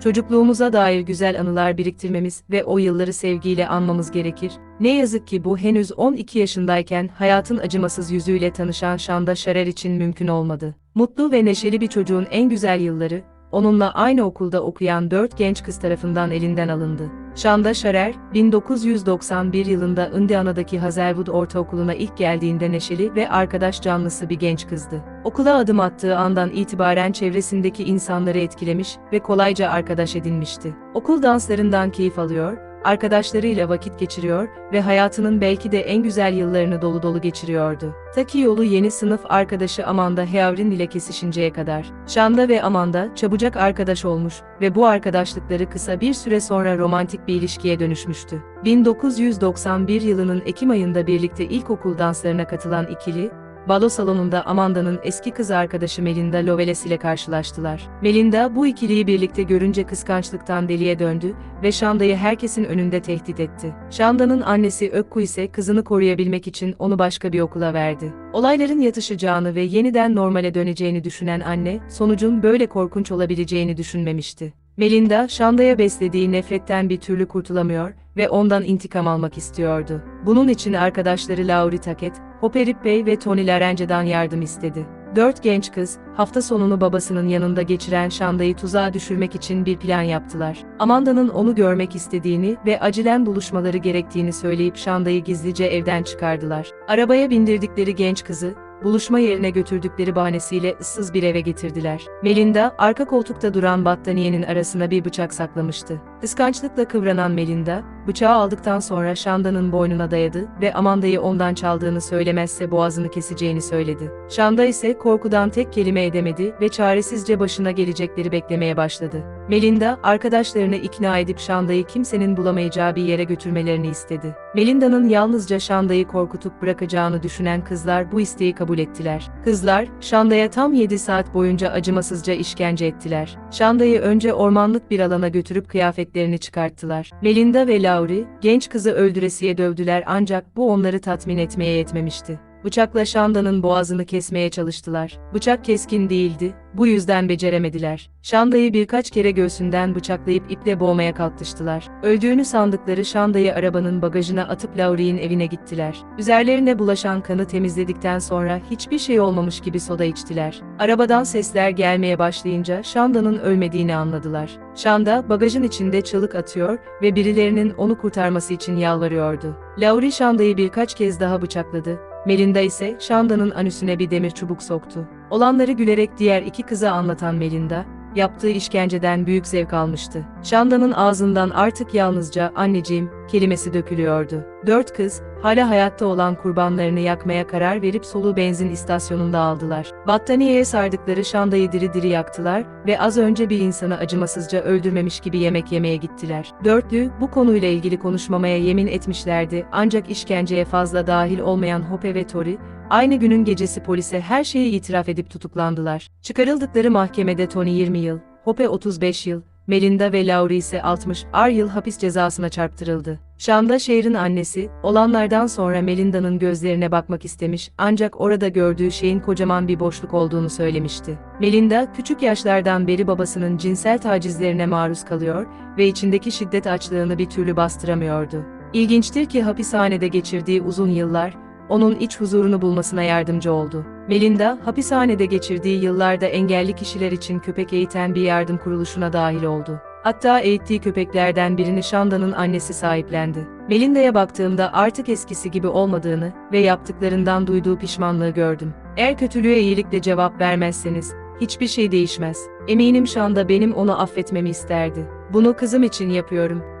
Çocukluğumuza dair güzel anılar biriktirmemiz ve o yılları sevgiyle anmamız gerekir. Ne yazık ki bu henüz 12 yaşındayken hayatın acımasız yüzüyle tanışan Şanda Şerer için mümkün olmadı. Mutlu ve neşeli bir çocuğun en güzel yılları, onunla aynı okulda okuyan dört genç kız tarafından elinden alındı. Şanda Şarer, 1991 yılında Indiana'daki Hazelwood Ortaokulu'na ilk geldiğinde neşeli ve arkadaş canlısı bir genç kızdı. Okula adım attığı andan itibaren çevresindeki insanları etkilemiş ve kolayca arkadaş edinmişti. Okul danslarından keyif alıyor, arkadaşlarıyla vakit geçiriyor ve hayatının belki de en güzel yıllarını dolu dolu geçiriyordu. Ta ki yolu yeni sınıf arkadaşı Amanda Heavrin ile kesişinceye kadar. Shanda ve Amanda çabucak arkadaş olmuş ve bu arkadaşlıkları kısa bir süre sonra romantik bir ilişkiye dönüşmüştü. 1991 yılının Ekim ayında birlikte ilkokul danslarına katılan ikili, balo salonunda Amanda'nın eski kız arkadaşı Melinda Loveles ile karşılaştılar. Melinda bu ikiliyi birlikte görünce kıskançlıktan deliye döndü ve Shanda'yı herkesin önünde tehdit etti. Shanda'nın annesi Ökku ise kızını koruyabilmek için onu başka bir okula verdi. Olayların yatışacağını ve yeniden normale döneceğini düşünen anne, sonucun böyle korkunç olabileceğini düşünmemişti. Melinda, Shanda'ya beslediği nefretten bir türlü kurtulamıyor ve ondan intikam almak istiyordu. Bunun için arkadaşları Laurie Taket, Hopper Ripley ve Tony Larence'dan yardım istedi. Dört genç kız, hafta sonunu babasının yanında geçiren Shanda'yı tuzağa düşürmek için bir plan yaptılar. Amanda'nın onu görmek istediğini ve acilen buluşmaları gerektiğini söyleyip Shanda'yı gizlice evden çıkardılar. Arabaya bindirdikleri genç kızı, buluşma yerine götürdükleri bahanesiyle ıssız bir eve getirdiler. Melinda, arka koltukta duran battaniyenin arasına bir bıçak saklamıştı. Kıskançlıkla kıvranan Melinda, bıçağı aldıktan sonra Shanda'nın boynuna dayadı ve Amanda'yı ondan çaldığını söylemezse boğazını keseceğini söyledi. Shanda ise korkudan tek kelime edemedi ve çaresizce başına gelecekleri beklemeye başladı. Melinda, arkadaşlarını ikna edip Shanda'yı kimsenin bulamayacağı bir yere götürmelerini istedi. Melinda'nın yalnızca Shanda'yı korkutup bırakacağını düşünen kızlar bu isteği kabul ettiler. Kızlar, Shanda'ya tam 7 saat boyunca acımasızca işkence ettiler. Shanda'yı önce ormanlık bir alana götürüp kıyafetlerini çıkarttılar. Melinda ve Laurie, genç kızı öldüresiye dövdüler ancak bu onları tatmin etmeye yetmemişti. Bıçakla Shanda'nın boğazını kesmeye çalıştılar. Bıçak keskin değildi, bu yüzden beceremediler. Shanda'yı birkaç kere göğsünden bıçaklayıp iple boğmaya kalkıştılar. Öldüğünü sandıkları Shanda'yı arabanın bagajına atıp Laurie'nin evine gittiler. Üzerlerine bulaşan kanı temizledikten sonra hiçbir şey olmamış gibi soda içtiler. Arabadan sesler gelmeye başlayınca Shanda'nın ölmediğini anladılar. Shanda, bagajın içinde çığlık atıyor ve birilerinin onu kurtarması için yalvarıyordu. Laurie Shanda'yı birkaç kez daha bıçakladı. Melinda ise Shanda'nın anüsüne bir demir çubuk soktu. Olanları gülerek diğer iki kıza anlatan Melinda, yaptığı işkenceden büyük zevk almıştı. Shanda'nın ağzından artık yalnızca anneciğim kelimesi dökülüyordu. Dört kız, hala hayatta olan kurbanlarını yakmaya karar verip soluğu benzin istasyonunda aldılar. Battaniyeye sardıkları Shanda'yı diri diri yaktılar ve az önce bir insanı acımasızca öldürmemiş gibi yemek yemeye gittiler. Dörtlü, bu konuyla ilgili konuşmamaya yemin etmişlerdi ancak işkenceye fazla dahil olmayan Hope ve Tori, Aynı günün gecesi polise her şeyi itiraf edip tutuklandılar. Çıkarıldıkları mahkemede Tony 20 yıl, Hope 35 yıl, Melinda ve Laurie ise 60 ar yıl hapis cezasına çarptırıldı. Shanda şehrin annesi, olanlardan sonra Melinda'nın gözlerine bakmak istemiş ancak orada gördüğü şeyin kocaman bir boşluk olduğunu söylemişti. Melinda, küçük yaşlardan beri babasının cinsel tacizlerine maruz kalıyor ve içindeki şiddet açlığını bir türlü bastıramıyordu. İlginçtir ki hapishanede geçirdiği uzun yıllar, onun iç huzurunu bulmasına yardımcı oldu. Melinda, hapishanede geçirdiği yıllarda engelli kişiler için köpek eğiten bir yardım kuruluşuna dahil oldu. Hatta eğittiği köpeklerden birini Shanda'nın annesi sahiplendi. Melinda'ya baktığımda artık eskisi gibi olmadığını ve yaptıklarından duyduğu pişmanlığı gördüm. Eğer kötülüğe iyilikle cevap vermezseniz, hiçbir şey değişmez. Eminim Shanda benim onu affetmemi isterdi. Bunu kızım için yapıyorum.